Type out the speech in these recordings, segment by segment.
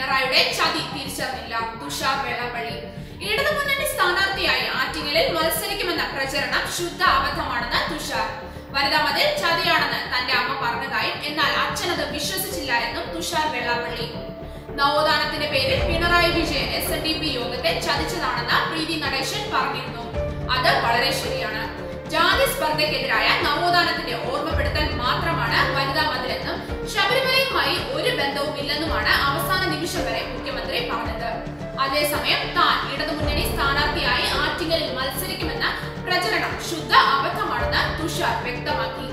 പിണറായിയുടെ ചതി തിരിച്ചറിഞ്ഞില്ല. തുഷാർ വെള്ളാപ്പള്ളി ഇടതുമുന്നണി സ്ഥാനാർത്ഥിയായി ആറ്റിങ്ങലിൽ മത്സരിക്കുമെന്ന പ്രചരണം ശുദ്ധ അബദ്ധമാണെന്ന് തുഷാർ. വനിതാ മതിൽ ചതിയാണെന്ന് തന്റെ അമ്മ പറഞ്ഞതായും എന്നാൽ അച്ഛനത് വിശ്വസിച്ചില്ല എന്നും തുഷാർ വെള്ളാപ്പള്ളി നവോത്ഥാനത്തിന്റെ പേരിൽ Pinarayi Vijayan S N D P യോഗത്തെ ചതിച്ചതാണെന്ന് പ്രീതി നടേശൻ പറഞ്ഞിരുന്നു. അത് വളരെ ശരിയാണ്. ജാതി സ്പർദ്ധയ്ക്കെതിരായ നവോത്ഥാനത്തിന്റെ ഓർമ്മപ്പെടുത്തൽ മാത്രമാണ് അതേസമയം താൻ ഇടതുമുന്നണി സ്ഥാനാർത്ഥിയായി ആറ്റിങ്ങലിൽ മത്സരിക്കുമെന്ന പ്രചരണം ശുദ്ധ അബദ്ധമാണെന്ന് തുഷാർ വ്യക്തമാക്കി.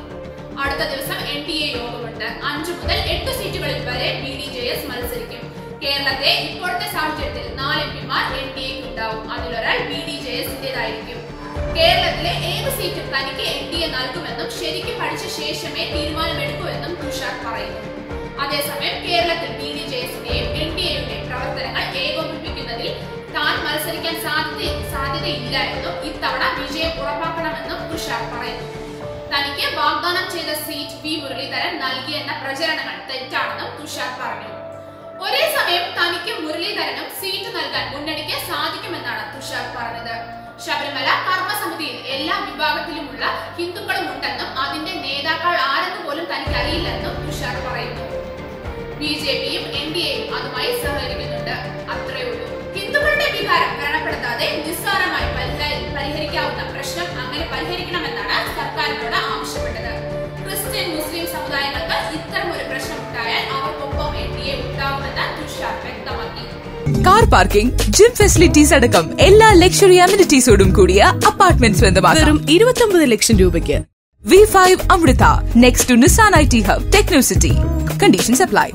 അടുത്ത ദിവസം എൻ ഡി എ യോഗമുണ്ട്. അഞ്ചു മുതൽ എട്ട് സീറ്റുകളിൽ വരെ ബി ഡി ജെ എസ് മത്സരിക്കും. കേരളത്തെ ഇപ്പോഴത്തെ സാഹചര്യത്തിൽ നാല് എം പിമാർ എൻ ഡി എക്ക് ഉണ്ടാവും. അതിലൊരാൾ ബി ഡി ജെ എസിന്റേതായിരിക്കും കേരളത്തിലെ ഏത് സീറ്റും തനിക്ക് എൻ ഡി എ നൽകുമെന്നും ശരിക്കും പഠിച്ച ശേഷമേ തീരുമാനമെടുക്കൂ എന്നും തുഷാർ പറയുന്നു. അതേസമയം സാധ്യതയില്ല എന്നും ഇത്തവണ വിജയം ഉറപ്പാക്കണമെന്നും തുഷാർ പറയുന്നു. തനിക്ക് വാഗ്ദാനം ചെയ്ത സീറ്റ് വി മുരളീധരൻ നൽകിയെന്ന പ്രചരണങ്ങൾ തെറ്റാണെന്നും തുഷാർ പറഞ്ഞു. ഒരേ സമയം തനിക്ക് മുരളീധരനും സീറ്റ് നൽകാൻ മുന്നണിക്ക് സാധിക്കുമെന്നാണ് തുഷാർ പറഞ്ഞത്. ശബരിമല കർമ്മസമിതിയിൽ എല്ലാ വിഭാഗത്തിലുമുള്ള ഹിന്ദുക്കളും ഉണ്ടെന്നും അതിന്റെ നേതാക്കൾ ആരെന്ന് പോലും തനിക്ക് അറിയില്ലെന്നും തുഷാർ പറയുന്നു. ബി ജെ പിയും എൻ ഡി എയും അതുമായി സഹകരിക്കുന്നുണ്ട്. അത്രയേ പരിഹരിക്കണമെന്നാണ് സർക്കാരിനോട് ആവശ്യപ്പെട്ടത്. ക്രിസ്ത്യൻ മുസ്ലിം സമുദായങ്ങൾക്ക് ഇത്തരം ഒരു പ്രശ്നം ഉണ്ടായാൽ അവർക്കൊപ്പം എൻ ഡി എ ഉണ്ടാവുമെന്ന് തുഷാർ വ്യക്തമാക്കി. കാർ പാർക്കിംഗ് ജിം ഫെസിലിറ്റീസ് അടക്കം എല്ലാ ലക്ഷറി അമിനിറ്റീസോടും കൂടിയ അപ്പാർട്ട്മെന്റ് സ്വന്തമാക്കാം വെറും ഇരുപത്തൊമ്പത് ലക്ഷം രൂപയ്ക്ക്. V five Amrita next to Nissan I T hub Technocity conditions apply